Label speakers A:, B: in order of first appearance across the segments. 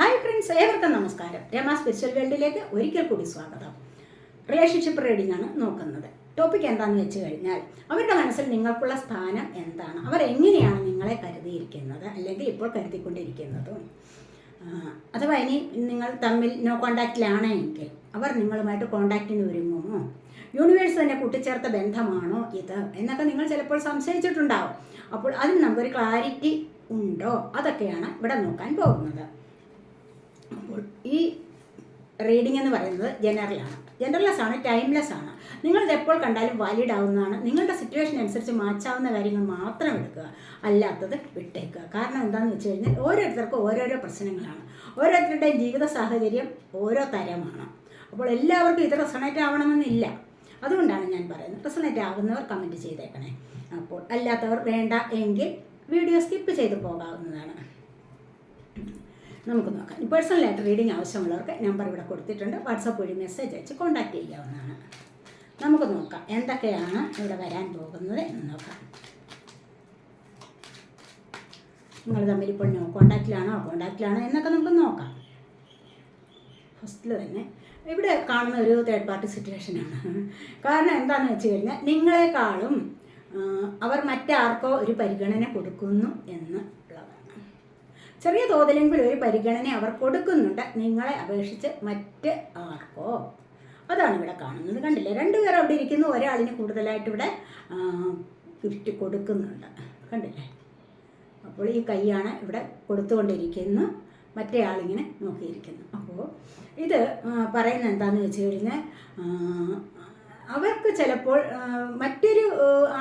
A: Hi friends ഏവർക്കും നമസ്കാരം. Rama special വേൾഡിലേക്ക് ഒരിക്കൽ കൂടി സ്വാഗതം. റിലേഷൻഷിപ്പ് റീഡിംഗ് ആണ് നോക്കുന്നത്. ടോപ്പിക് എന്താണെന്ന് വെച്ച് കഴിഞ്ഞാൽ അവരുടെ മനസ്സിൽ നിങ്ങൾക്കുള്ള സ്ഥാനം എന്താണ്? അവർ എങ്ങനെയാണ് നിങ്ങളെ കരുതിയിരിക്കുന്നത്? അല്ലെങ്കിൽ ഇപ്പോൾ കരുതിക്കൊണ്ടിരിക്കുന്നതും. അഥവാ ഇനി നിങ്ങൾ തമ്മിൽ നോ കോണ്ടാക്റ്റിലാണെങ്കിൽ അവർ നിങ്ങളുമായിട്ട് കോണ്ടാക്റ്റിന് ഒരുങ്ങുമോ? യൂണിവേഴ്സ് തന്നെ കൂട്ടിച്ചേർത്ത ബന്ധമാണോ ഇത്? എന്നൊക്കെ നിങ്ങൾ ചിലപ്പോൾ സംശയിച്ചിട്ടുണ്ടാവും. അപ്പോൾ അതിന് നമുക്കൊരു ക്ലാരിറ്റി ഉണ്ടോ? അതൊക്കെയാണ് ഇവിടെ നോക്കാൻ പോകുന്നത്. അപ്പോൾ ഈ റീഡിംഗ് എന്ന് പറയുന്നത് ജനറലാണ് ജനറൽലെസ് ആണ് ടൈംലെസ് ആണ്. നിങ്ങളിത് എപ്പോൾ കണ്ടാലും വാലിഡ് ആവുന്നതാണ്. നിങ്ങളുടെ സിറ്റുവേഷൻ അനുസരിച്ച് മാച്ചാവുന്ന കാര്യങ്ങൾ മാത്രം എടുക്കുക. അല്ലാത്തത് വിട്ടേക്കുക. കാരണം എന്താണെന്ന് വെച്ച് കഴിഞ്ഞാൽ ഓരോരുത്തർക്കും ഓരോരോ പ്രശ്നങ്ങളാണ്. ഓരോരുത്തരുടെയും ജീവിത സാഹചര്യം ഓരോ തരമാണ്. അപ്പോൾ എല്ലാവർക്കും ഇത് റെസണേറ്റ് ആവണമെന്നില്ല. അതുകൊണ്ടാണ് ഞാൻ പറയുന്നത് റെസണേറ്റ് ആവുന്നവർ കമന്റ് ചെയ്തേക്കണേ. അപ്പോൾ അല്ലാത്തവർ വേണ്ട എങ്കിൽ വീഡിയോ സ്കിപ്പ് ചെയ്ത് പോകാവുന്നതാണ്. നമുക്ക് നോക്കാം. പേഴ്സണൽ പേഴ്സണലായിട്ട് റീഡിംഗ് ആവശ്യമുള്ളവർക്ക് നമ്പർ ഇവിടെ കൊടുത്തിട്ടുണ്ട്. വാട്സപ്പ് വഴി മെസ്സേജ് അയച്ച് കോൺടാക്റ്റ് ചെയ്യാവുന്നതാണ്. നമുക്ക് നോക്കാം. എന്തൊക്കെയാണ് ഇവിടെ വരാൻ പോകുന്നത് എന്ന് നോക്കാം. നിങ്ങൾ തമ്മിൽ ഇപ്പോൾ കോണ്ടാക്റ്റിലാണോ കോണ്ടാക്റ്റിലാണോ എന്നൊക്കെ നമുക്ക് നോക്കാം. ഫസ്റ്റിൽ തന്നെ ഇവിടെ കാണുന്ന ഒരു തേർഡ് പാർട്ടി സിറ്റുവേഷനാണ് കാരണം എന്താണെന്ന് വെച്ച് കഴിഞ്ഞാൽ നിങ്ങളെക്കാളും അവർ മറ്റാർക്കോ ഒരു പരിഗണന കൊടുക്കുന്നു എന്ന് ചെറിയ തോതിലെങ്കിലും ഒരു പരിഗണന അവർ കൊടുക്കുന്നുണ്ട്. നിങ്ങളെ അപേക്ഷിച്ച് മറ്റ് ആർക്കോ? അതാണ് ഇവിടെ കാണുന്നത്. കണ്ടില്ലേ? രണ്ടുപേർ അവിടെ ഇരിക്കുന്നു. ഒരാളിന് കൂടുതലായിട്ട് ഇവിടെ ഗിഫ്റ്റ് കൊടുക്കുന്നുണ്ട്. കണ്ടില്ലേ? അപ്പോൾ ഈ കൈയാണ് ഇവിടെ കൊടുത്തുകൊണ്ടിരിക്കുന്നു. മറ്റേ ആളിങ്ങനെ നോക്കിയിരിക്കുന്നു. അപ്പോൾ ഇത് പറയുന്ന പറയുന്നത് എന്താണെന്ന് വെച്ച് കഴിഞ്ഞാൽ അവർക്ക് ചിലപ്പോൾ മറ്റൊരു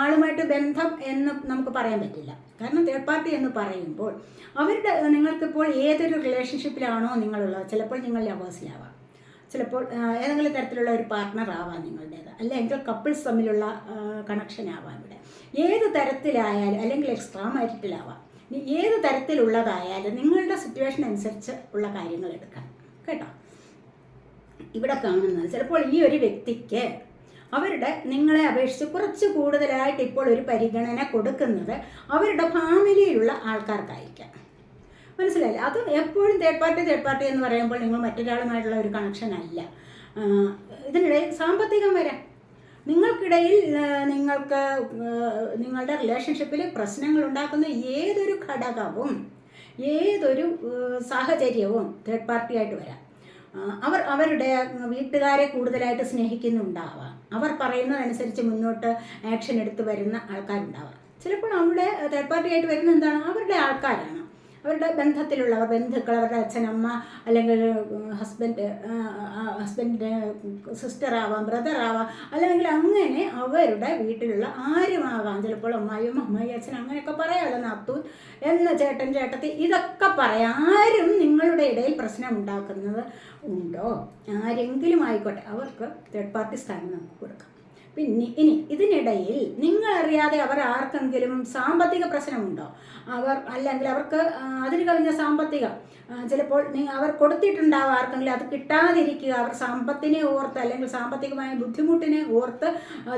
A: ആളുമായിട്ട് ബന്ധം എന്ന് നമുക്ക് പറയാൻ പറ്റില്ല. കാരണം തേർഡ് പാർട്ടി എന്ന് പറയുമ്പോൾ അവരുടെ നിങ്ങൾക്കിപ്പോൾ ഏതൊരു റിലേഷൻഷിപ്പിലാണോ നിങ്ങളുള്ളത് ചിലപ്പോൾ നിങ്ങൾ ലവേഴ്സിലാവാം ചിലപ്പോൾ ഏതെങ്കിലും തരത്തിലുള്ള ഒരു പാർട്ട്ണർ ആവാം നിങ്ങളുടേത്. അല്ലെങ്കിൽ കപ്പിൾസ് തമ്മിലുള്ള കണക്ഷൻ ആവാം ഇവിടെ. ഏത് തരത്തിലായാലും അല്ലെങ്കിൽ എക്സ്ട്രാ മാരിറ്റിലാവാം ഏത് തരത്തിലുള്ളതായാലും നിങ്ങളുടെ സിറ്റുവേഷൻ അനുസരിച്ച് ഉള്ള കാര്യങ്ങൾ എടുക്കാം. കേട്ടോ? ഇവിടെ കാണുന്നത് ചിലപ്പോൾ ഈ ഒരു വ്യക്തിക്ക് അവരുടെ നിങ്ങളെ അപേക്ഷിച്ച് കുറച്ച് കൂടുതലായിട്ട് ഇപ്പോൾ ഒരു പരിഗണന കൊടുക്കുന്നത് അവരുടെ ഫാമിലിയിലുള്ള ആൾക്കാർക്കായിരിക്കാം. മനസ്സിലായില്ലേ? അത് എപ്പോഴും തേർഡ് പാർട്ടി തേർഡ് പാർട്ടി എന്ന് പറയുമ്പോൾ നിങ്ങൾ മറ്റൊരാളുമായിട്ടുള്ള ഒരു കണക്ഷൻ അല്ല. ഇതിനിടയിൽ സാമ്പത്തികം വരാം. നിങ്ങൾക്കിടയിൽ നിങ്ങൾക്ക് നിങ്ങളുടെ റിലേഷൻഷിപ്പിൽ പ്രശ്നങ്ങൾ ഉണ്ടാക്കുന്ന ഏതൊരു ഘടകവും ഏതൊരു സാഹചര്യവും തേർഡ് പാർട്ടിയായിട്ട് വരാം. അവർ അവരുടെ വീട്ടുകാരെ കൂടുതലായിട്ട് സ്നേഹിക്കുന്നുണ്ടാവാം. അവർ പറയുന്നതനുസരിച്ച് മുന്നോട്ട് ആക്ഷൻ എടുത്ത് വരുന്ന ആൾക്കാരുണ്ടാവാം. ചിലപ്പോൾ അവിടെ തേർഡ് പാർട്ടി ആയിട്ട് വരുന്ന എന്താണ്? അവരുടെ ആൾക്കാരാണ്. അവരുടെ ബന്ധത്തിലുള്ളവർ ബന്ധുക്കൾ അവരുടെ അച്ഛനമ്മ അല്ലെങ്കിൽ ഹസ്ബൻഡ് ഹസ്ബൻഡിന്റെ സിസ്റ്റർ ആവാം ബ്രദർ ആവാം അല്ലെങ്കിൽ അങ്ങനെ അവരുടെ വീട്ടിലുള്ള ആരുമാകാം ചിലപ്പോൾ അമ്മായിയും അമ്മായി അച്ഛൻ അങ്ങനെയൊക്കെ പറയാമല്ലോ നാത്തൂൻ എന്ന ചേട്ടൻ ചേട്ടത്തി ഇതൊക്കെ പറയാം. ആരും നിങ്ങളുടെ ഇടയിൽ പ്രശ്നം ഉണ്ടാക്കുന്നത് ഉണ്ടോ? ആരെങ്കിലും ആയിക്കോട്ടെ അവർക്ക് തേർഡ് പാർട്ടി സ്ഥാനം നമുക്ക് കൊടുക്കാം. പിന്നെ ഇനി ഇതിനിടയിൽ നിങ്ങൾ അറിയാതെ അവർ ആർക്കെങ്കിലും സാമ്പത്തിക പ്രശ്നമുണ്ടോ? അവർ അല്ലെങ്കിൽ അവർക്ക് അതിന് കവിഞ്ഞ സാമ്പത്തികം ചിലപ്പോൾ അവർ കൊടുത്തിട്ടുണ്ടാവും ആർക്കെങ്കിലും അത് കിട്ടാതിരിക്കുക അവർ സമ്പത്തിനെ ഓർത്ത് അല്ലെങ്കിൽ സാമ്പത്തികമായ ബുദ്ധിമുട്ടിനെ ഓർത്ത്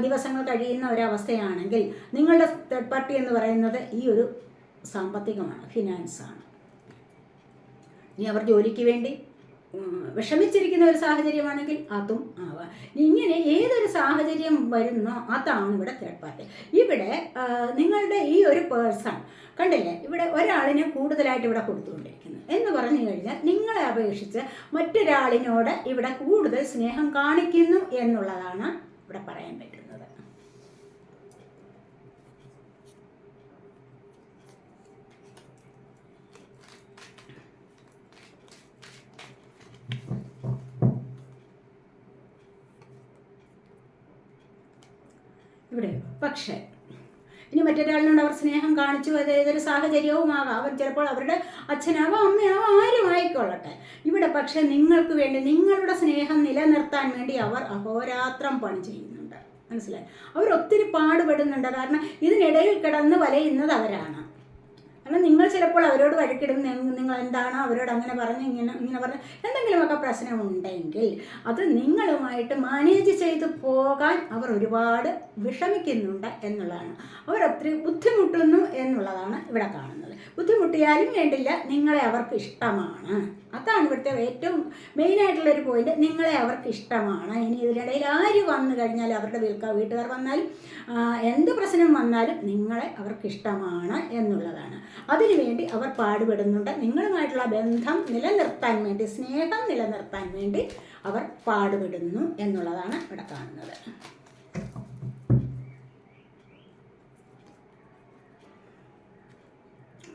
A: ദിവസങ്ങൾ കഴിയുന്ന ഒരവസ്ഥയാണെങ്കിൽ നിങ്ങളുടെ തേർഡ് പാർട്ടി എന്ന് പറയുന്നത് ഈ ഒരു സാമ്പത്തികമാണ് ഫിനാൻസാണ് ഇനി അവർ ജോലിക്ക് വേണ്ടി വിഷമിച്ചിരിക്കുന്ന ഒരു സാഹചര്യമാണെങ്കിൽ അതും ആവാം. ഇങ്ങനെ ഏതൊരു സാഹചര്യം വരുന്നോ അതാണ് ഇവിടെ തേർഡ് പാർട്ടി ഇവിടെ നിങ്ങളുടെ ഈ ഒരു പേഴ്സൺ കണ്ടില്ലേ? ഇവിടെ ഒരാളിനെ കൂടുതലായിട്ട് ഇവിടെ കൊടുത്തുകൊണ്ടിരിക്കുന്നു എന്ന് പറഞ്ഞു കഴിഞ്ഞാൽ നിങ്ങളെ അപേക്ഷിച്ച് മറ്റൊരാളിനോട് ഇവിടെ കൂടുതൽ സ്നേഹം കാണിക്കുന്നു എന്നുള്ളതാണ് ഇവിടെ പറയാൻ പറ്റുന്നത്. ഇവിടെ പക്ഷേ ഇനി മറ്റൊരാളിനോട് അവർ സ്നേഹം കാണിച്ചു അത് ഏതൊരു സാഹചര്യവുമാകാം. അവർ ചിലപ്പോൾ അവരുടെ അച്ഛനാവാം അമ്മയാവാം ആരും ആയിക്കൊള്ളട്ടെ ഇവിടെ പക്ഷേ നിങ്ങൾക്ക് വേണ്ടി നിങ്ങളുടെ സ്നേഹം നിലനിർത്താൻ വേണ്ടി അവർ അഹോരാത്രം പണി ചെയ്യുന്നുണ്ട്. മനസ്സിലായി? അവർ ഒത്തിരി പാടുപെടുന്നുണ്ട്. കാരണം ഇതിനിടയിൽ കിടന്ന് വലയുന്നത് അവരാണ്. കാരണം നിങ്ങൾ ചിലപ്പോൾ അവരോട് വഴക്കിടും നിങ്ങൾ എന്താണ് അവരോട് അങ്ങനെ പറഞ്ഞ് ഇങ്ങനെ ഇങ്ങനെ പറഞ്ഞ് എന്തെങ്കിലുമൊക്കെ പ്രശ്നമുണ്ടെങ്കിൽ അത് നിങ്ങളുമായിട്ട് മാനേജ് ചെയ്ത് പോകാൻ അവർ ഒരുപാട് വിഷമിക്കുന്നുണ്ട് എന്നുള്ളതാണ്. അവർ ഒത്തിരി ബുദ്ധിമുട്ടുന്നു എന്നുള്ളതാണ് ഇവിടെ കാണുന്നത്. ബുദ്ധിമുട്ടിയാലും വേണ്ടില്ല നിങ്ങളെ അവർക്ക് ഇഷ്ടമാണ്. അതാണ് ഇവിടുത്തെ ഏറ്റവും മെയിനായിട്ടുള്ളൊരു പോയിന്റ് നിങ്ങളെ അവർക്ക് ഇഷ്ടമാണ്. ഇനി ഇതിനിടയിൽ ആര് വന്നു കഴിഞ്ഞാൽ അവരുടെ വീൽക്ക വീട്ടുകാർ വന്നാലും എന്ത് പ്രശ്നം വന്നാലും നിങ്ങളെ അവർക്ക് ഇഷ്ടമാണ് എന്നുള്ളതാണ്. അതിനുവേണ്ടി അവർ പാടുപെടുന്നുണ്ട്. നിങ്ങളുമായിട്ടുള്ള ബന്ധം നിലനിർത്താൻ വേണ്ടി സ്നേഹം നിലനിർത്താൻ വേണ്ടി അവർ പാടുപെടുന്നു എന്നുള്ളതാണ് ഇവിടെ കാണുന്നത്.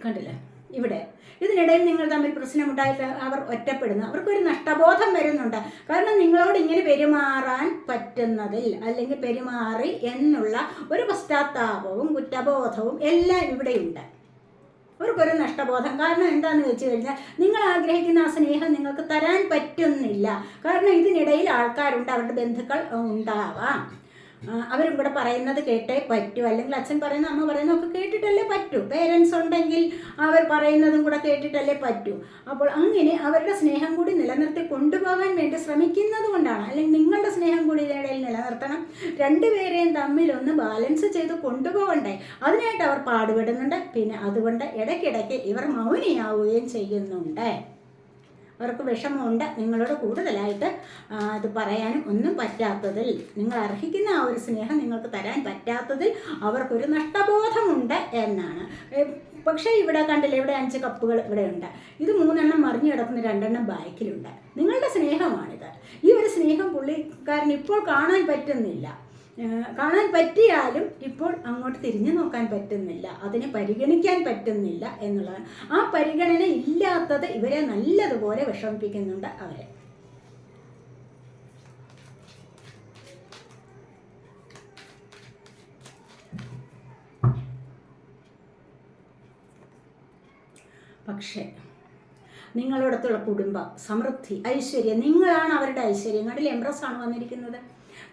A: കണ്ടില്ലേ? ഇവിടെ. ഇതിനിടയിൽ നിങ്ങൾ തമ്മിൽ പ്രശ്നമുണ്ടായിട്ട് അവർ ഒറ്റപ്പെടുന്നു. അവർക്കൊരു നഷ്ടബോധം വരുന്നുണ്ട്. കാരണം നിങ്ങളോട് ഇങ്ങനെ പെരുമാറാൻ പറ്റുന്നതിൽ അല്ലെങ്കിൽ പെരുമാറി എന്നുള്ള ഒരു പശ്ചാത്താപവും കുറ്റബോധവും എല്ലാം ഇവിടെയുണ്ട്. അവർക്കൊരു നഷ്ടബോധം. കാരണം എന്താണെന്ന് വെച്ച് കഴിഞ്ഞാൽ നിങ്ങൾ ആഗ്രഹിക്കുന്ന ആ സ്നേഹം നിങ്ങൾക്ക് തരാൻ പറ്റുന്നില്ല. കാരണം ഇതിനിടയിൽ ആൾക്കാരുണ്ട് അവരുടെ ബന്ധുക്കൾ ഉണ്ടാവാം. അവരും കൂടെ പറയുന്നത് കേട്ടേ പറ്റൂ. അല്ലെങ്കിൽ അച്ഛൻ പറയുന്ന അമ്മ പറയുന്ന ഒക്കെ കേട്ടിട്ടല്ലേ പറ്റൂ. പേരൻസ് ഉണ്ടെങ്കിൽ അവർ പറയുന്നതും കൂടെ കേട്ടിട്ടല്ലേ പറ്റൂ. അപ്പോൾ അങ്ങനെ അവരുടെ സ്നേഹം കൂടി നിലനിർത്തി കൊണ്ടുപോകാൻ വേണ്ടി ശ്രമിക്കുന്നത് കൊണ്ടാണ്. അല്ലെങ്കിൽ നിങ്ങളുടെ സ്നേഹം കൂടി ഇതിനിടയിൽ നിലനിർത്തണം. രണ്ടുപേരെയും തമ്മിൽ ഒന്ന് ബാലൻസ് ചെയ്ത് കൊണ്ടുപോകണ്ടേ. അതിനായിട്ട് അവർ പാടുപെടുന്നുണ്ട്. പിന്നെ അതുകൊണ്ട് ഇടയ്ക്കിടയ്ക്ക് ഇവർ മൗനിയാവുകയും ചെയ്യുന്നുണ്ട്. അവർക്ക് വിഷമമുണ്ട്. നിങ്ങളോട് കൂടുതലായിട്ട് അത് പറയാനും ഒന്നും പറ്റാത്തതിൽ നിങ്ങൾ അർഹിക്കുന്ന ആ ഒരു സ്നേഹം നിങ്ങൾക്ക് തരാൻ പറ്റാത്തതിൽ അവർക്കൊരു നഷ്ടബോധമുണ്ട് എന്നാണ്. പക്ഷേ ഇവിടെ കണ്ടില്ലേ ഇവിടെ അഞ്ച് കപ്പുകൾ ഇവിടെ ഉണ്ട്. ഇത് മൂന്നെണ്ണം മറിഞ്ഞു കിടക്കുന്ന രണ്ടെണ്ണം ബാക്കിലുണ്ട്. നിങ്ങളുടെ സ്നേഹമാണിത്. ഈ ഒരു സ്നേഹം പുള്ളിക്കാരൻ ഇപ്പോൾ കാണാൻ പറ്റുന്നില്ല. കാണാൻ പറ്റിയാലും ഇപ്പോൾ അങ്ങോട്ട് തിരിഞ്ഞു നോക്കാൻ പറ്റുന്നില്ല. അതിനെ പരിഗണിക്കാൻ പറ്റുന്നില്ല എന്നുള്ളതാണ്. ആ പരിഗണന ഇല്ലാത്തത് ഇവരെ നല്ലതുപോലെ വിഷമിപ്പിക്കുന്നുണ്ട് അവരെ. പക്ഷേ നിങ്ങളോടത്തുള്ള കുടുംബം സമൃദ്ധി ഐശ്വര്യം നിങ്ങളാണ് അവരുടെ ഐശ്വര്യം. നിങ്ങളുടെ എംബ്രസ് ആണ് വന്നിരിക്കുന്നത്.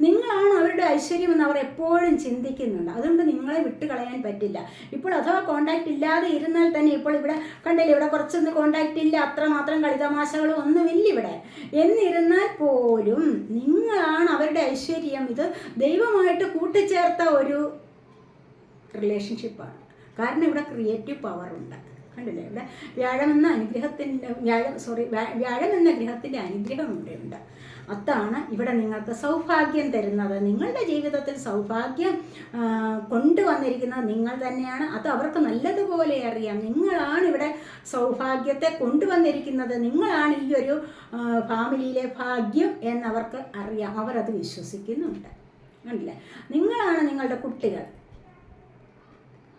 A: നിങ്ങളാണ് അവരുടെ ഐശ്വര്യമെന്ന് അവർ എപ്പോഴും ചിന്തിക്കുന്നുണ്ട്. അതുകൊണ്ട് നിങ്ങളെ വിട്ട് കളയാൻ പറ്റില്ല. ഇപ്പോൾ അഥവാ കോണ്ടാക്റ്റ് ഇല്ലാതെ ഇരുന്നാൽ തന്നെ ഇപ്പോൾ ഇവിടെ കണ്ടില്ലേ ഇവിടെ കുറച്ചൊന്നും കോണ്ടാക്റ്റ് ഇല്ല അത്രമാത്രം കളിതമാശകളും ഒന്നുമില്ല ഇവിടെ. എന്നിരുന്നാൽ പോലും നിങ്ങളാണ് അവരുടെ ഐശ്വര്യം. ഇത് ദൈവമായിട്ട് കൂട്ടിച്ചേർത്ത ഒരു റിലേഷൻഷിപ്പാണ് കാരണം ഇവിടെ ക്രിയേറ്റീവ് പവർ ഉണ്ട്. കണ്ടില്ലേ? ഇവിടെ വ്യാഴം എന്ന അനുഗ്രഹത്തിന്റെ വ്യാഴം സോറി വ്യാഴം എന്ന ഗ്രഹത്തിന്റെ അനുഗ്രഹം ഇവിടെ ഉണ്ട് അതാണ് ഇവിടെ നിങ്ങൾക്ക് സൗഭാഗ്യം തരുന്നത്. നിങ്ങളുടെ ജീവിതത്തിൽ സൗഭാഗ്യം കൊണ്ടുവന്നിരിക്കുന്നത് നിങ്ങൾ തന്നെയാണ്. അത് അവർക്ക് നല്ലതുപോലെ അറിയാം. നിങ്ങളാണ് ഇവിടെ സൗഭാഗ്യത്തെ കൊണ്ടുവന്നിരിക്കുന്നത്. നിങ്ങളാണ് ഈ ഒരു ഫാമിലിയിലെ ഭാഗ്യം എന്നവർക്ക് അറിയാം. അവരത് വിശ്വസിക്കുന്നുണ്ട്. കണ്ടില്ലേ? നിങ്ങളാണ് നിങ്ങളുടെ കുട്ടികൾ.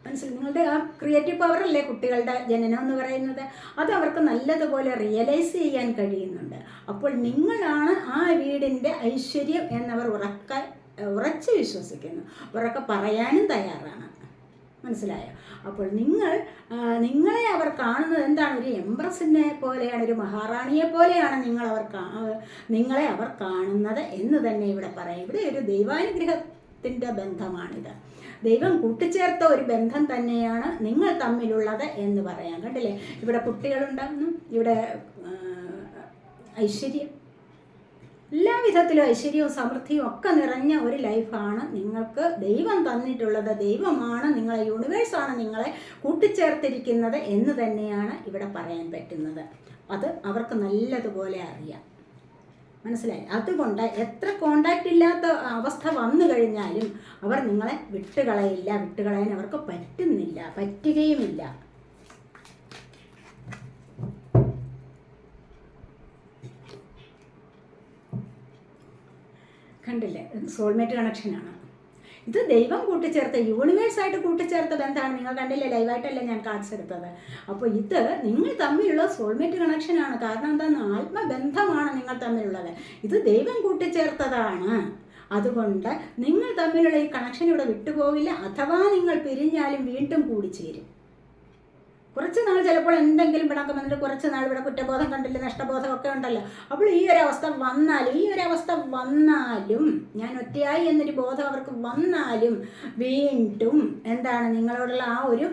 A: മനസ്സിലായി? നിങ്ങളുടെ ആ ക്രിയേറ്റീവ് പവർ അല്ലേ കുട്ടികളുടെ ജനനം എന്ന് പറയുന്നത്? അത് അവർക്ക് നല്ലതുപോലെ റിയലൈസ് ചെയ്യാൻ കഴിയുന്നുണ്ട്. അപ്പോൾ നിങ്ങളാണ് ആ വീടിന്റെ ഐശ്വര്യം എന്നവർ ഉറക്ക ഉറച്ചു വിശ്വസിക്കുന്നു. ഉറക്കെ പറയാനും തയ്യാറാണ്. മനസ്സിലായോ? അപ്പോൾ നിങ്ങൾ നിങ്ങളെ അവർ കാണുന്നത് എന്താണ്? ഒരു എംപ്രസിനെ പോലെയാണ് ഒരു മഹാറാണിയെ പോലെയാണ് നിങ്ങൾ അവർ നിങ്ങളെ അവർ കാണുന്നത് എന്ന് തന്നെ ഇവിടെ പറയാം. ഇവിടെ ഒരു ദൈവാനുഗ്രഹത്തിന്റെ ബന്ധമാണിത്. ദൈവം കൂട്ടിച്ചേർത്ത ഒരു ബന്ധം തന്നെയാണ് നിങ്ങൾ തമ്മിലുള്ളത് എന്ന് പറയാം. കണ്ടില്ലേ? ഇവിടെ കുട്ടികളുണ്ടാകുന്നു ഇവിടെ ഐശ്വര്യം. എല്ലാ വിധത്തിലും ഐശ്വര്യവും സമൃദ്ധിയും ഒക്കെ നിറഞ്ഞ ഒരു ലൈഫാണ് നിങ്ങൾക്ക് ദൈവം തന്നിട്ടുള്ളത്. ദൈവമാണ് നിങ്ങളെ യൂണിവേഴ്സാണ് നിങ്ങളെ കൂട്ടിച്ചേർത്തിരിക്കുന്നത് എന്ന് തന്നെയാണ് ഇവിടെ പറയാൻ പറ്റുന്നത്. അത് അവർക്ക് നല്ലതുപോലെ അറിയാം. മനസ്സിലായി? അതുകൊണ്ട് എത്ര കോണ്ടാക്റ്റ് ഇല്ലാത്ത അവസ്ഥ വന്നു കഴിഞ്ഞാലും അവർ നിങ്ങളെ വിട്ടുകളയില്ല. വിട്ടുകളയാൻ അവർക്ക് പറ്റുന്നില്ല. പറ്റുകയുമില്ല. കണ്ടില്ലേ? സോൾമേറ്റ് കണക്ഷനാണ് ഇത് ദൈവം കൂട്ടിച്ചേർത്ത യൂണിവേഴ്സായിട്ട് കൂട്ടിച്ചേർത്ത ബന്ധമാണ് നിങ്ങൾ കണ്ടില്ലേ ലൈവായിട്ടല്ല ഞാൻ കാണിച്ചെടുത്തത് അപ്പോൾ ഇത് നിങ്ങൾ തമ്മിലുള്ള സോൾമേറ്റ് കണക്ഷനാണ് കാരണം എന്താണ് ആത്മബന്ധമാണ് നിങ്ങൾ തമ്മിലുള്ളത്. ഇത് ദൈവം കൂട്ടിച്ചേർത്തതാണ്. അതുകൊണ്ട് നിങ്ങൾ തമ്മിലുള്ള ഈ കണക്ഷൻ ഇവിടെ വിട്ടുപോകില്ല. അഥവാ നിങ്ങൾ പിരിഞ്ഞാലും വീണ്ടും കൂടിച്ചേരും. കുറച്ച് നാൾ ചിലപ്പോൾ എന്തെങ്കിലും പിണക്കം വന്നിട്ട് കുറച്ച് നാൾ ഇവിടെ കുറ്റബോധം കണ്ടില്ല നഷ്ടബോധം ഒക്കെ ഉണ്ടല്ലോ. അപ്പോൾ ഈ ഒരു അവസ്ഥ വന്നാലും ഈ ഒരു അവസ്ഥ വന്നാലും ഞാൻ ഒറ്റയായി എന്നൊരു ബോധം അവർക്ക് വന്നാലും വീണ്ടും എന്താണ് നിങ്ങളോടുള്ള ആ ഒരു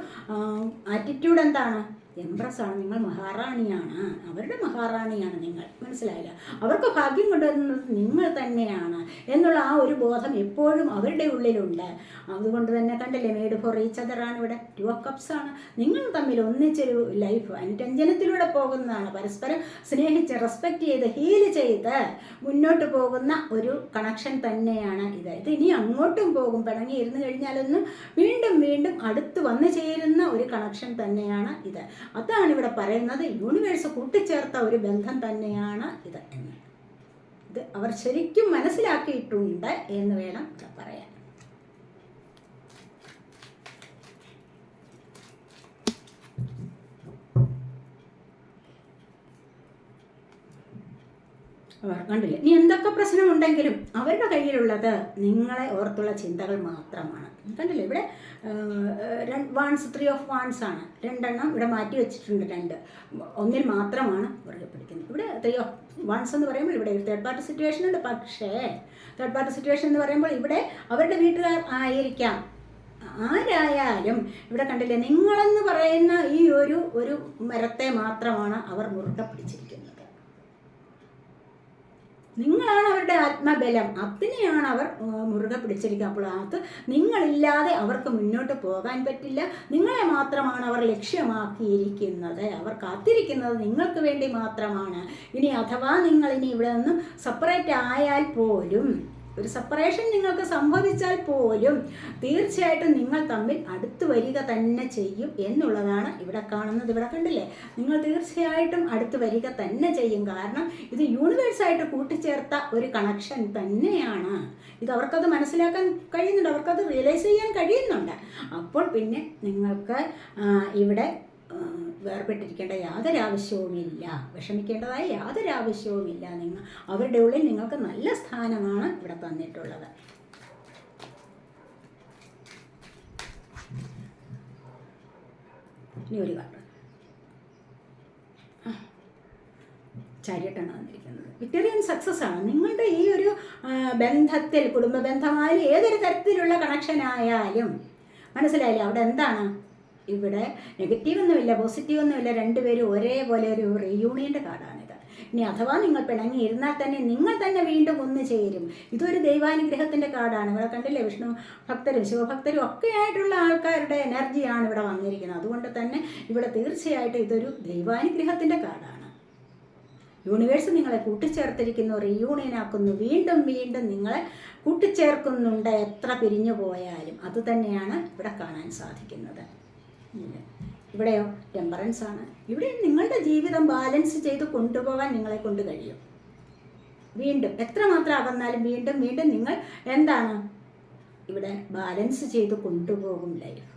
A: ആറ്റിറ്റ്യൂഡ് എന്താണ്? എംപ്രസ് ആണ് നിങ്ങൾ മഹാറാണിയാണ്. അവരുടെ മഹാറാണിയാണ് നിങ്ങൾ. മനസ്സിലായില്ല? അവർക്ക് ഭാഗ്യം കൊണ്ടുവരുന്നത് നിങ്ങൾ തന്നെയാണ് എന്നുള്ള ആ ഒരു ബോധം എപ്പോഴും അവരുടെ ഉള്ളിലുണ്ട്. അതുകൊണ്ട് തന്നെ കണ്ടില്ലേ മേഡ് ഫോർ ഈച്ച് അതറാണ് ഇവിടെ. ടു കപ്സ് ആണ്. നിങ്ങൾ തമ്മിൽ ഒന്നിച്ചൊരു ലൈഫ് അനുരഞ്ജനത്തിലൂടെ പോകുന്നതാണ്. പരസ്പരം സ്നേഹിച്ച് റെസ്പെക്റ്റ് ചെയ്ത് ഹീൽ ചെയ്ത് മുന്നോട്ട് പോകുന്ന ഒരു കണക്ഷൻ തന്നെയാണ് ഇത്. ഇത് ഇനി അങ്ങോട്ടും പോകും. പിണങ്ങി ഇരുന്ന് കഴിഞ്ഞാലൊന്നും വീണ്ടും വീണ്ടും അടുത്ത് വന്നു ചേരുന്ന ഒരു കണക്ഷൻ തന്നെയാണ് ഇത്. അതാണ് ഇവിടെ പറയുന്നത്. യൂണിവേഴ്സ് കൂട്ടിച്ചേർത്ത ഒരു ബന്ധം തന്നെയാണ് ഇത് എന്ന്. ഇത് അവർ ശരിക്കും മനസ്സിലാക്കിയിട്ടുണ്ട് എന്ന് വേണം പറയാൻ. അവർ കണ്ടില്ലേ? ഇനി എന്തൊക്കെ പ്രശ്നമുണ്ടെങ്കിലും അവരുടെ കയ്യിലുള്ളത് നിങ്ങളെ ഓർത്തുള്ള ചിന്തകൾ മാത്രമാണ്. കണ്ടില്ലേ? ഇവിടെ വാൺസ് ത്രീ ഓഫ് വാൺസ് ആണ്. രണ്ടെണ്ണം ഇവിടെ മാറ്റി വെച്ചിട്ടുണ്ട് രണ്ട്. ഒന്നിൽ മാത്രമാണ് പുറകെ പിടിക്കുന്നത് ഇവിടെ ത്രീ ഓഫ് വാൺസ് എന്ന് പറയുമ്പോൾ ഇവിടെ ഒരു തേർഡ് പാർട്ടി സിറ്റുവേഷൻ ഉണ്ട്. പക്ഷേ തേർഡ് പാർട്ടി സിറ്റുവേഷൻ എന്ന് പറയുമ്പോൾ ഇവിടെ അവരുടെ വീട്ടുകാർ ആയിരിക്കാം. ആരായാലും ഇവിടെ കണ്ടില്ലേ? നിങ്ങളെന്ന് പറയുന്ന ഈ ഒരു ഒരു മരത്തെ മാത്രമാണ് അവർ മുറുകെ പിടിച്ചിരിക്കുന്നത്. നിങ്ങളാണ് അവരുടെ ആത്മബലം. അതിനെയാണ് അവർ മുറുകെ പിടിച്ചിരിക്കുക. അപ്പോൾ അത് നിങ്ങളില്ലാതെ അവർക്ക് മുന്നോട്ട് പോകാൻ പറ്റില്ല. നിങ്ങളെ മാത്രമാണ് അവർ ലക്ഷ്യമാക്കിയിരിക്കുന്നത്. അവർ കാത്തിരിക്കുന്നത് നിങ്ങൾക്ക് വേണ്ടി മാത്രമാണ്. ഇനി അഥവാ നിങ്ങൾ ഇനി ഇവിടെ നിന്നും സെപ്പറേറ്റ് ആയാൽ പോലും ഒരു സെപ്പറേഷൻ നിങ്ങൾക്ക് സംഭവിച്ചാൽ പോലും തീർച്ചയായിട്ടും നിങ്ങൾ തമ്മിൽ അടുത്ത് വരിക തന്നെ ചെയ്യും എന്നുള്ളതാണ് ഇവിടെ കാണുന്നത്. ഇവിടെ കണ്ടില്ലേ? നിങ്ങൾ തീർച്ചയായിട്ടും അടുത്ത് വരിക തന്നെ ചെയ്യും. കാരണം ഇത് യൂണിവേഴ്സായിട്ട് കൂട്ടിച്ചേർത്ത ഒരു കണക്ഷൻ തന്നെയാണ്. ഇത് അവർക്കത് മനസ്സിലാക്കാൻ കഴിയുന്നുണ്ട്. അവർക്കത് റിയലൈസ് ചെയ്യാൻ കഴിയുന്നുണ്ട്. അപ്പോൾ പിന്നെ നിങ്ങൾക്ക് ഇവിടെ വേർപെട്ടിരിക്കേണ്ട യാതൊരു ആവശ്യവുമില്ല വിഷമിക്കേണ്ടതായ യാതൊരു ആവശ്യവുമില്ല നിങ്ങൾ അവരുടെ ഉള്ളിൽ നിങ്ങൾക്ക് നല്ല സ്ഥാനമാണ് ഇവിടെ തന്നിട്ടുള്ളത്. ഇനി ഒരു കാര്യം. ചാരിയട്ടാണ് വന്നിരിക്കുന്നത് വിക്ടോറിയൻ സക്സസ് ആണ്. നിങ്ങളുടെ ഈ ഒരു ബന്ധത്തിൽ കുടുംബ ബന്ധമായാലും ഏതൊരു തരത്തിലുള്ള കണക്ഷൻ ആയാലും മനസ്സിലായില്ലേ? അവിടെ എന്താണ്? ഇവിടെ നെഗറ്റീവ് ഒന്നുമില്ല പോസിറ്റീവ് ഒന്നുമില്ല രണ്ടുപേരും ഒരേപോലെ ഒരു റീയൂണിയന്റെ കാർഡാണിത് ഇനി അഥവാ നിങ്ങൾ പിണങ്ങി ഇരുന്നാൽ തന്നെ നിങ്ങൾ തന്നെ വീണ്ടും ഒന്ന് ചേരും. ഇതൊരു ദൈവാനുഗ്രഹത്തിന്റെ കാർഡാണ് ഇവിടെ കണ്ടില്ലേ വിഷ്ണു? ഭക്തരും ശിവഭക്തരും ഒക്കെ ആയിട്ടുള്ള ആൾക്കാരുടെ എനർജിയാണ് ഇവിടെ വന്നിരിക്കുന്നത്. അതുകൊണ്ട് തന്നെ ഇവിടെ തീർച്ചയായിട്ടും ഇതൊരു ദൈവാനുഗ്രഹത്തിന്റെ കാർഡാണ് യൂണിവേഴ്സ് നിങ്ങളെ കൂട്ടിച്ചേർത്തിരിക്കുന്നു റീയൂണിയൻ ആക്കുന്നു. വീണ്ടും വീണ്ടും നിങ്ങളെ കൂട്ടിച്ചേർക്കുന്നുണ്ട് എത്ര പിരിഞ്ഞു പോയാലും. അതുതന്നെയാണ് ഇവിടെ കാണാൻ സാധിക്കുന്നത്. ഇല്ല. ഇവിടെയോ? ടെമ്പറൻസ് ആണ്. ഇവിടെ നിങ്ങളുടെ ജീവിതം ബാലൻസ് ചെയ്ത് കൊണ്ടുപോകാൻ നിങ്ങളെ കൊണ്ട് കഴിയും. വീണ്ടും എത്രമാത്രം അകന്നാലും വീണ്ടും വീണ്ടും നിങ്ങൾ എന്താണ്? ഇവിടെ ബാലൻസ് ചെയ്ത് കൊണ്ടുപോകും ലൈഫ്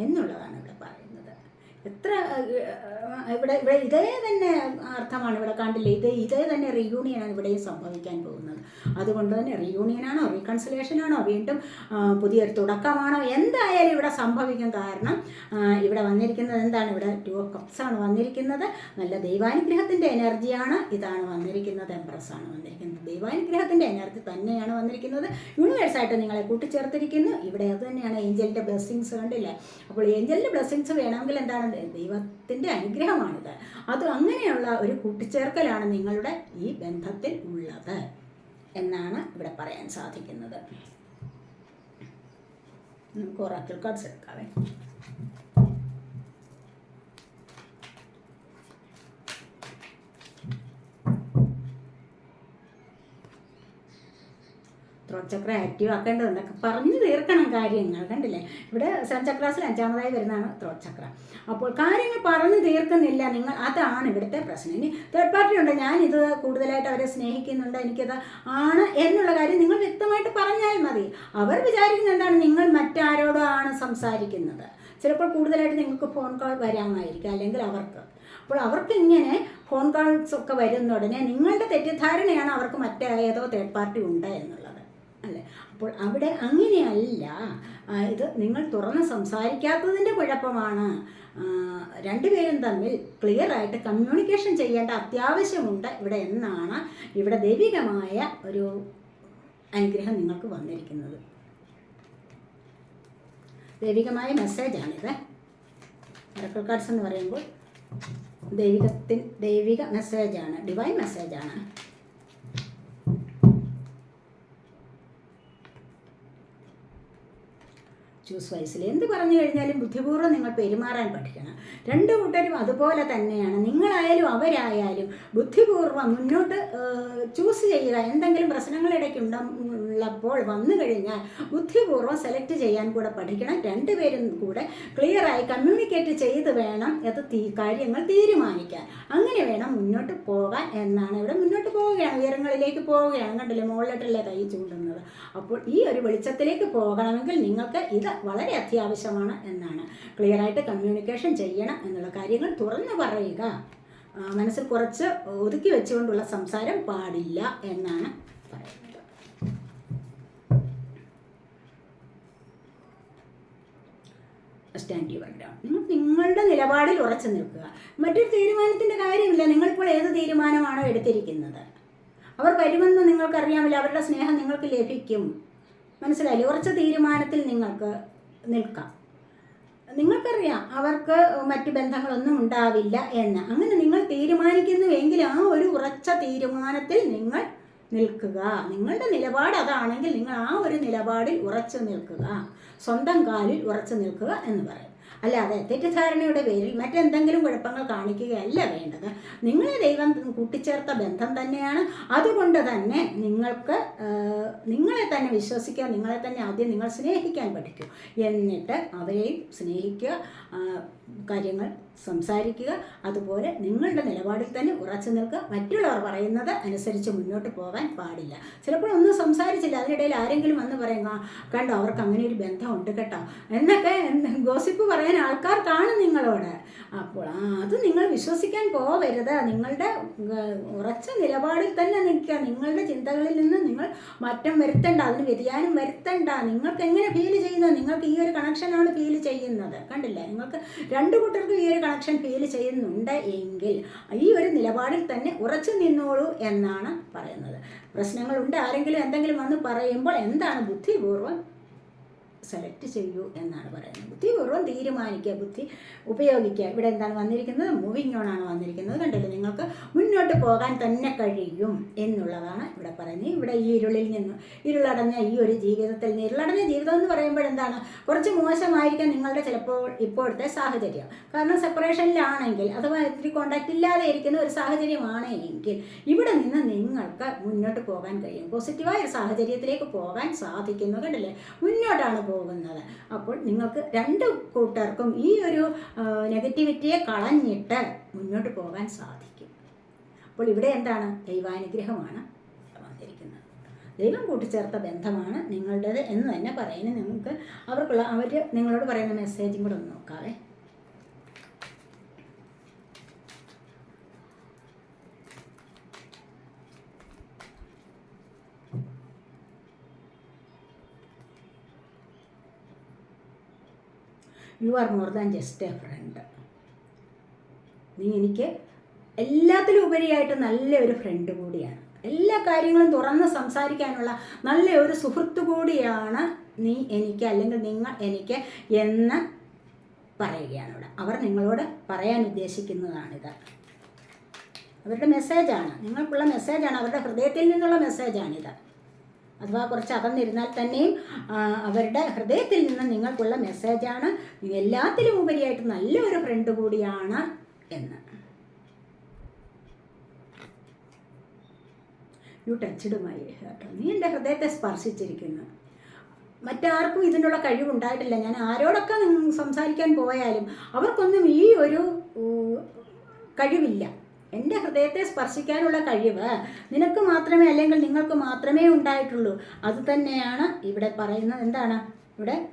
A: എന്നുള്ളതാണ് ഇവിടെ പറയുന്നത്. എത്ര ഇവിടെ ഇവിടെ ഇതേ തന്നെ അർത്ഥമാണ് ഇവിടെ കണ്ടില്ലേ? ഇതേ ഇതേ തന്നെ റീയൂണിയനാണ് ഇവിടെയും സംഭവിക്കാൻ പോകുന്നത്. അതുകൊണ്ട് തന്നെ റീയൂണിയനാണോ റീകൺസിലേഷനാണോ വീണ്ടും പുതിയൊരു തുടക്കമാണോ? എന്തായാലും ഇവിടെ സംഭവിക്കും കാരണം ഇവിടെ വന്നിരിക്കുന്നത് എന്താണ്? ഇവിടെ ടു ഓഫ് കപ്സ് ആണ് വന്നിരിക്കുന്നത്. നല്ല ദൈവാനുഗ്രഹത്തിന്റെ എനർജിയാണ് ഇതാണ് വന്നിരിക്കുന്നത്. എംപ്രസ് ആണ് വന്നിരിക്കുന്നത്. ദൈവാനുഗ്രഹത്തിന്റെ എനർജി തന്നെയാണ് വന്നിരിക്കുന്നത്. യൂണിവേഴ്സായിട്ട് നിങ്ങളെ കൂട്ടിച്ചേർത്തിരിക്കുന്നു. ഇവിടെ അത് തന്നെയാണ്. ഏഞ്ചലിന്റെ ബ്ലെസ്സിങ്സ് കണ്ടില്ലേ? അപ്പോൾ ഏഞ്ചലിന്റെ ബ്ലെസ്സിങ്സ് വേണമെങ്കിൽ എന്താണ്? ദൈവത്തിന്റെ അനുഗ്രഹമാണിത്. അത് അങ്ങനെയുള്ള ഒരു കൂട്ടിച്ചേർക്കലാണ് നിങ്ങളുടെ ഈ ബന്ധത്തിൽ ഉള്ളത് എന്നാണ് ഇവിടെ പറയാൻ സാധിക്കുന്നത്. നമുക്ക് oracle cards throat chakra active ആക്കേണ്ടതുണ്ടൊക്കെ പറഞ്ഞു തീർക്കണം കാര്യങ്ങൾ കണ്ടില്ലേ? ഇവിടെ സെവൻ ചക്രാസിൽ അഞ്ചാമതായി വരുന്നതാണ് ത്രോട്ട് ചക്ര അപ്പോൾ കാര്യങ്ങൾ പറഞ്ഞു തീർക്കുന്നില്ല നിങ്ങൾ അതാണ് ഇവിടുത്തെ പ്രശ്നം. ഇനി തേർഡ് പാർട്ടി ഉണ്ട് ഞാനിത് കൂടുതലായിട്ട് അവരെ സ്നേഹിക്കുന്നുണ്ട് എനിക്കത് ആണ് എന്നുള്ള കാര്യം നിങ്ങൾ വ്യക്തമായിട്ട് പറഞ്ഞാൽ മതി. അവർ വിചാരിക്കുന്നത് എന്താണ്? നിങ്ങൾ മറ്റാരോടോ ആണ് സംസാരിക്കുന്നത്. ചിലപ്പോൾ കൂടുതലായിട്ട് നിങ്ങൾക്ക് ഫോൺ കോൾ വരാമായിരിക്കും അല്ലെങ്കിൽ അവർക്ക്. അപ്പോൾ അവർക്ക് ഇങ്ങനെ ഫോൺ കോൾസ് ഒക്കെ വരുന്ന ഉടനെ നിങ്ങളുടെ തെറ്റിദ്ധാരണയാണ് അവർക്ക് മറ്റേ ഏതോ തേർഡ് പാർട്ടി ഉണ്ട് എന്നുള്ളത് അപ്പോൾ അവിടെ അങ്ങനെയല്ല. ഇത് നിങ്ങൾ തുറന്ന് സംസാരിക്കാത്തതിന്റെ കുഴപ്പമാണ്. രണ്ടുപേരും തമ്മിൽ ക്ലിയർ ആയിട്ട് കമ്മ്യൂണിക്കേഷൻ ചെയ്യേണ്ട അത്യാവശ്യമുണ്ട് ഇവിടെ എന്നാണ് ഇവിടെ ദൈവികമായ ഒരു അനുഗ്രഹം നിങ്ങൾക്ക് വന്നിരിക്കുന്നത്. ദൈവികമായ മെസ്സേജാണിത് മെറക്കൽ കാർഡ്സ് എന്ന് പറയുമ്പോൾ ദൈവികത്തിൻ ദൈവിക മെസ്സേജാണ് ഡിവൈൻ മെസ്സേജാണ് ചൂസ് വൈസിൽ എന്ത് പറഞ്ഞു കഴിഞ്ഞാലും ബുദ്ധിപൂർവം നിങ്ങൾ പെരുമാറാൻ പഠിക്കണം. രണ്ട് കൂട്ടരും അതുപോലെ തന്നെയാണ്. നിങ്ങളായാലും അവരായാലും ബുദ്ധിപൂർവം മുന്നോട്ട് ചൂസ് ചെയ്യുക. എന്തെങ്കിലും പ്രശ്നങ്ങൾ ഇടയ്ക്കുള്ളപ്പോൾ വന്നു കഴിഞ്ഞാൽ ബുദ്ധിപൂർവം സെലക്ട് ചെയ്യാൻ കൂടെ പഠിക്കണം. രണ്ടുപേരും കൂടെ ക്ലിയറായി കമ്മ്യൂണിക്കേറ്റ് ചെയ്ത് വേണം അത് തീ കാര്യങ്ങൾ തീരുമാനിക്കാൻ. അങ്ങനെ വേണം മുന്നോട്ട് പോകാൻ എന്നാണ്. ഇവിടെ മുന്നോട്ട് പോവുകയാണ്. ഉയരങ്ങളിലേക്ക് പോവുകയാണ്. കണ്ടില്ലേ? മുകളിലോട്ടല്ലേ കൈ ചൂണ്ടുന്നത്. അപ്പോൾ ഈ ഒരു വെളിച്ചത്തിലേക്ക് പോകണമെങ്കിൽ നിങ്ങൾക്ക് ഇത് വളരെ അത്യാവശ്യമാണ് എന്നാണ്. ക്ലിയറായിട്ട് കമ്മ്യൂണിക്കേഷൻ ചെയ്യണം എന്നുള്ള കാര്യങ്ങൾ തുറന്നു പറയുക. മനസ്സിൽ കുറച്ച് ഒതുക്കി വെച്ചുകൊണ്ടുള്ള സംസാരം പാടില്ല എന്നാണ് പറയുന്നത്. സ്റ്റാൻഡ് യുവർ നിങ്ങളുടെ നിലപാടിൽ ഉറച്ചു നിൽക്കുക. മറ്റൊരു തീരുമാനത്തിന്റെ കാര്യമില്ല. നിങ്ങളിപ്പോൾ ഏത് തീരുമാനമാണോ എടുത്തിരിക്കുന്നത്? അവർ വരുമെന്ന് നിങ്ങൾക്കറിയാമില്ല അവരുടെ സ്നേഹം നിങ്ങൾക്ക് ലഭിക്കും. മനസ്സിലായില്ലേ? ഉറച്ച തീരുമാനത്തിൽ നിങ്ങൾക്ക് നിൽക്കാം. നിങ്ങൾക്കറിയാം അവർക്ക് മറ്റു ബന്ധങ്ങളൊന്നും ഉണ്ടാവില്ല എന്ന്. അങ്ങനെ നിങ്ങൾ തീരുമാനിക്കുന്നുവെങ്കിൽ ആ ഒരു ഉറച്ച തീരുമാനത്തിൽ നിങ്ങൾ നിൽക്കുക. നിങ്ങളുടെ നിലപാട് അതാണെങ്കിൽ നിങ്ങൾ ആ ഒരു നിലപാടിൽ ഉറച്ചു നിൽക്കുക. സ്വന്തം കാലിൽ ഉറച്ചു നിൽക്കുക എന്ന് പറയും അല്ലാതെ തെറ്റിദ്ധാരണയുടെ പേരിൽ മറ്റെന്തെങ്കിലും കുഴപ്പങ്ങൾ കാണിക്കുകയല്ല വേണ്ടത്. നിങ്ങളെ ദൈവം കൂട്ടിച്ചേർത്ത ബന്ധം തന്നെയാണ്. അതുകൊണ്ട് തന്നെ നിങ്ങൾക്ക് നിങ്ങളെ തന്നെ വിശ്വസിക്കുക നിങ്ങളെ തന്നെ ആദ്യം നിങ്ങൾ സ്നേഹിക്കാൻ പഠിക്കൂ. എന്നിട്ട് അവരെയും സ്നേഹിക്കുക. കാര്യങ്ങൾ സംസാരിക്കുക. അതുപോലെ നിങ്ങളുടെ നിലപാടിൽ തന്നെ ഉറച്ചു നിൽക്കുക. മറ്റുള്ളവർ പറയുന്നത് അനുസരിച്ച് മുന്നോട്ട് പോകാൻ പാടില്ല. ചിലപ്പോൾ ഒന്നും സംസാരിച്ചില്ല. അതിനിടയിൽ ആരെങ്കിലും വന്ന് പറയുക "ആ, കണ്ടോ അവർക്ക് അങ്ങനെ ഒരു ബന്ധമുണ്ട് കേട്ടോ. എന്നൊക്കെ ഗോസിപ്പ് പറയാൻ ആൾക്കാർ കാണും നിങ്ങളോട്. അപ്പോൾ അത് നിങ്ങൾ വിശ്വസിക്കാൻ പോവരുത്. നിങ്ങളുടെ ഉറച്ച നിലപാടിൽ തന്നെ നിൽക്കുക. നിങ്ങളുടെ ചിന്തകളിൽ നിന്ന് നിങ്ങൾ മാറ്റം വരുത്തണ്ട. അതിന് വ്യതിയാനം വരുത്തണ്ട. നിങ്ങൾക്ക് എങ്ങനെ ഫീൽ ചെയ്യുന്നത്? നിങ്ങൾക്ക് ഈ ഒരു കണക്ഷനാണ് ഫീൽ ചെയ്യുന്നത്. കണ്ടില്ലേ? നിങ്ങൾക്ക് രണ്ട് കൂട്ടർക്കും ഈ ഒരു കണക്ഷൻ ഫീൽ ചെയ്യുന്നുണ്ട് എങ്കിൽ ഈ ഒരു നിലപാടിൽ തന്നെ ഉറച്ചു നിന്നോളൂ എന്നാണ് പറയുന്നത്. പ്രശ്നങ്ങളുണ്ട്. ആരെങ്കിലും എന്തെങ്കിലും വന്ന് പറയുമ്പോൾ എന്താണ് ബുദ്ധിപൂർവം സെലക്ട് ചെയ്യൂ എന്നാണ് പറയുന്നത്. ബുദ്ധി ബുദ്ധിപൂർവം തീരുമാനിക്കുക ബുദ്ധി ഉപയോഗിക്കുക. ഇവിടെ എന്താണ് വന്നിരിക്കുന്നത്? മൂവിങ് ഓൺ ആണ് വന്നിരിക്കുന്നത്. കണ്ടില്ലേ? നിങ്ങൾക്ക് മുന്നോട്ട് പോകാൻ തന്നെ കഴിയും എന്നുള്ളതാണ് ഇവിടെ പറയുന്നത്. ഇവിടെ ഈ ഇരുളിൽ നിന്ന് ഇരുളടഞ്ഞ ഈ ഒരു ജീവിതത്തിൽ നിന്ന് ഇരുളടഞ്ഞ ജീവിതം എന്ന് പറയുമ്പോൾ എന്താണ്? കുറച്ച് മോശമായിരിക്കാം നിങ്ങളുടെ ചിലപ്പോൾ ഇപ്പോഴത്തെ സാഹചര്യം. കാരണം സെപ്പറേഷനിലാണെങ്കിൽ അഥവാ ഇത്തിരി കോണ്ടാക്ട് ഇല്ലാതെ ഇരിക്കുന്ന ഒരു സാഹചര്യമാണ് എങ്കിൽ ഇവിടെ നിന്ന് നിങ്ങൾക്ക് മുന്നോട്ട് പോകാൻ കഴിയും. പോസിറ്റീവായ സാഹചര്യത്തിലേക്ക് പോകാൻ സാധിക്കുന്നു. കണ്ടില്ലേ? മുന്നോട്ടാണ് പോകുന്നത് അപ്പോൾ നിങ്ങൾക്ക് രണ്ട് കൂട്ടർക്കും ഈ ഒരു നെഗറ്റിവിറ്റിയെ കളഞ്ഞിട്ട് മുന്നോട്ട് പോകാൻ സാധിക്കും. അപ്പോൾ ഇവിടെ എന്താണ്? ദൈവാനുഗ്രഹമാണ് വന്നിരിക്കുന്നത്. ദൈവം കൂട്ടിച്ചേർത്ത ബന്ധമാണ് നിങ്ങളുടേത് എന്ന് തന്നെ പറയുന്നത്. നിങ്ങൾക്ക് അവർക്കുള്ള അവർ നിങ്ങളോട് പറയുന്ന മെസ്സേജും കൂടെ ഒന്ന് നോക്കാവേ. You are more than just a friend നീ എനിക്ക് എല്ലാത്തിലും ഉപരിയായിട്ട് നല്ല ഒരു ഫ്രണ്ട് കൂടിയാണ്. എല്ലാ കാര്യങ്ങളും തുറന്ന് സംസാരിക്കാനുള്ള നല്ല ഒരു സുഹൃത്ത് കൂടിയാണ് നീ എനിക്ക് അല്ലെങ്കിൽ നിങ്ങൾ എനിക്ക് എന്ന് പറയുകയാണ് ഇവിടെ. അവർ നിങ്ങളോട് പറയാൻ ഉദ്ദേശിക്കുന്നതാണിത്. അവരുടെ മെസ്സേജാണ് നിങ്ങൾക്കുള്ള മെസ്സേജാണ് അവരുടെ ഹൃദയത്തിൽ നിന്നുള്ള മെസ്സേജാണിത് അഥവാ കുറച്ച് അകന്നിരുന്നാൽ തന്നെയും അവരുടെ ഹൃദയത്തിൽ നിന്ന് നിങ്ങൾക്കുള്ള മെസ്സേജാണ് എല്ലാത്തിലും ഉപരിയായിട്ട് നല്ലൊരു ഫ്രണ്ട് കൂടിയാണ് എന്ന്. യു ടച്ച്ഡ് മൈ നീ എന്റെ ഹൃദയത്തെ സ്പർശിച്ചിരിക്കുന്നു. മറ്റാർക്കും ഇതിനുള്ള കഴിവുണ്ടായിട്ടില്ല. ഞാൻ ആരോടൊക്കെ സംസാരിക്കാൻ പോയാലും അവർക്കൊന്നും ഈ ഒരു കഴിവില്ല. എന്റെ ഹൃദയത്തെ സ്പർശിക്കാനുള്ള കഴിവ് നിനക്ക് മാത്രമേ അല്ലെങ്കിൽ നിങ്ങൾക്ക് മാത്രമേ ഉണ്ടായിട്ടുള്ളൂ. അത് തന്നെയാണ് ഇവിടെ പറയുന്നത്. എന്താണ്? ഇവിടെ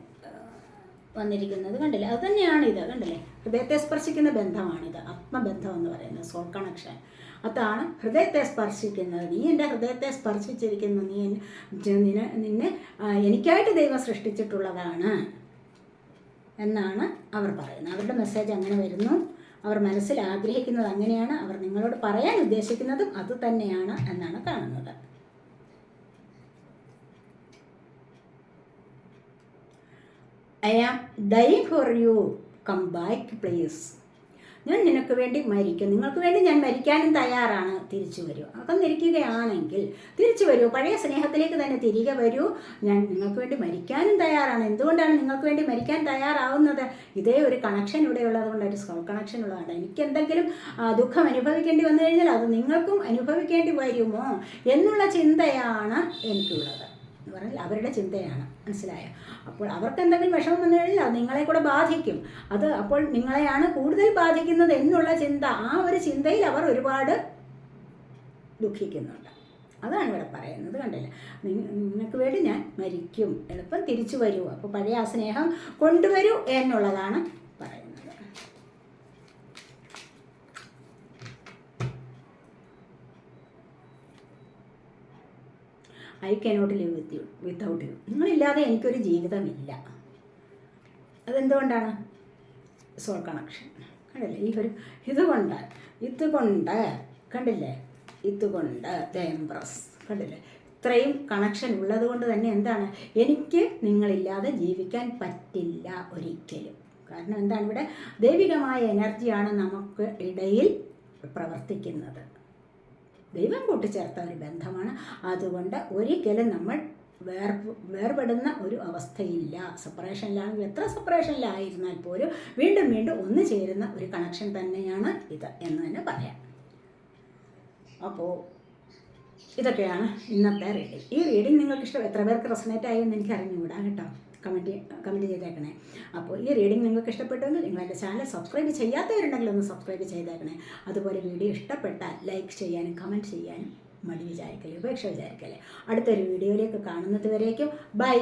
A: വന്നിരിക്കുന്നത്. കണ്ടില്ലേ? അത് തന്നെയാണ് ഇത്. കണ്ടില്ലേ? ഹൃദയത്തെ സ്പർശിക്കുന്ന ബന്ധമാണിത്. ആത്മബന്ധം എന്ന് പറയുന്നത്. സോൾ കണക്ഷൻ അതാണ് ഹൃദയത്തെ സ്പർശിക്കുന്നത്. നീ എന്റെ ഹൃദയത്തെ സ്പർശിച്ചിരിക്കുന്നു. നീ നിന്നെ നിന്നെ എനിക്കായിട്ട് ദൈവം സൃഷ്ടിച്ചിട്ടുള്ളതാണ് എന്നാണ് അവർ പറയുന്നത്. അവരുടെ മെസ്സേജ് അങ്ങനെ വരുന്നു. അവർ മനസ്സിൽ ആഗ്രഹിക്കുന്നത് അങ്ങനെയാണ് അവർ നിങ്ങളോട് പറയാൻ ഉദ്ദേശിക്കുന്നതും അത് തന്നെയാണ് എന്നാണ് കാണുന്നത്. I am die for you come back please ഞാൻ നിനക്ക് വേണ്ടി മരിക്കും. നിങ്ങൾക്ക് വേണ്ടി ഞാൻ മരിക്കാനും തയ്യാറാണ്. തിരിച്ചു വരൂ. അകന്നിരിക്കുകയാണെങ്കിൽ തിരിച്ചു വരൂ. പഴയ സ്നേഹത്തിലേക്ക് തന്നെ തിരികെ വരൂ. ഞാൻ നിങ്ങൾക്ക് വേണ്ടി മരിക്കാനും തയ്യാറാണ്. എന്തുകൊണ്ടാണ് നിങ്ങൾക്ക് വേണ്ടി മരിക്കാൻ തയ്യാറാവുന്നത്? ഇതേ ഒരു കണക്ഷൻ ഇവിടെ ഉള്ളതുകൊണ്ട് ഒരു സോൾ കണക്ഷൻ ഉള്ളതാണ് എനിക്ക് എന്തെങ്കിലും ദുഃഖം അനുഭവിക്കേണ്ടി വന്നു കഴിഞ്ഞാൽ അത് നിങ്ങൾക്കും അനുഭവിക്കേണ്ടി വരുമോ എന്നുള്ള ചിന്തയാണ് എനിക്കുള്ളത്. എന്ന് പറഞ്ഞാൽ അവരുടെ ചിന്തയാണ്. മനസ്സിലായ? അപ്പോൾ അവർക്ക് എന്തെങ്കിലും വിഷമം വന്നു കഴിഞ്ഞാൽ നിങ്ങളെ കൂടെ ബാധിക്കും. അത് അപ്പോൾ നിങ്ങളെയാണ് കൂടുതൽ ബാധിക്കുന്നത് എന്നുള്ള ചിന്ത ആ ഒരു ചിന്തയിൽ അവർ ഒരുപാട് ദുഃഖിക്കുന്നുണ്ട്. അതാണ് ഇവിടെ പറയുന്നത് കണ്ടില്ല? നിങ്ങൾക്ക് വേണ്ടി ഞാൻ മരിക്കും. എളുപ്പം തിരിച്ചു വരൂ. അപ്പോൾ പഴയ ആ സ്നേഹം കൊണ്ടുവരൂ എന്നുള്ളതാണ് പറയുന്നത് I cannot live with you without you നിങ്ങളില്ലാതെ എനിക്കൊരു ജീവിതമില്ല. അതെന്തുകൊണ്ടാണ്? സോൾ കണക്ഷൻ കണ്ടില്ലേ? ഈ ഒരു ഇതുകൊണ്ട് ഇതുകൊണ്ട് കണ്ടില്ലേ? ഇതുകൊണ്ട് ദ എംപ്രസ് കണ്ടില്ലേ? ഇത്രയും കണക്ഷൻ ഉള്ളത് കൊണ്ട് തന്നെ എന്താണ്? എനിക്ക് നിങ്ങളില്ലാതെ ജീവിക്കാൻ പറ്റില്ല ഒരിക്കലും. കാരണം എന്താണ് ഇവിടെ? ദൈവികമായ എനർജിയാണ് നമുക്ക് ഇടയിൽ പ്രവർത്തിക്കുന്നത്. ദൈവം കൂട്ടിച്ചേർത്ത ഒരു ബന്ധമാണ്. അതുകൊണ്ട് ഒരിക്കലും നമ്മൾ വേർ വേർപെടുന്ന ഒരു അവസ്ഥയില്ല. സെപ്പറേഷനിലാണെങ്കിൽ എത്ര സെപ്പറേഷനിലായിരുന്നാൽ പോലും വീണ്ടും വീണ്ടും ഒന്നു ചേരുന്ന ഒരു കണക്ഷൻ തന്നെയാണ് ഇത് എന്ന് തന്നെ പറയാം. അപ്പോൾ ഇതൊക്കെയാണ് ഇന്നത്തെ റീഡിങ് ഈ റീഡിങ് നിങ്ങൾക്ക് ഇഷ്ടം എത്ര പേർക്ക് റെസനേറ്റ് ആയി എന്ന് എനിക്ക് അറിഞ്ഞുകൂടാ കേട്ടോ. കമന്റ് കമന്റ് ചെയ്തേക്കണേ. അപ്പോൾ ഈ റീഡിംഗ് നിങ്ങൾക്ക് ഇഷ്ടപ്പെട്ടെങ്കിൽ നിങ്ങൾ എന്റെ ചാനൽ സബ്സ്ക്രൈബ് ചെയ്യാത്തവരുണ്ടെങ്കിൽ ഒന്ന് സബ്സ്ക്രൈബ് ചെയ്തേക്കണേ. അതുപോലെ വീഡിയോ ഇഷ്ടപ്പെട്ടാൽ ലൈക്ക് ചെയ്യാനും കമന്റ് ചെയ്യാനും മടി വിചാരിക്കല്ലേ ഉപേക്ഷ വിചാരിക്കല്ലേ. അടുത്തൊരു വീഡിയോയിലേക്ക് കാണുന്നത് വരേക്കും. ബൈ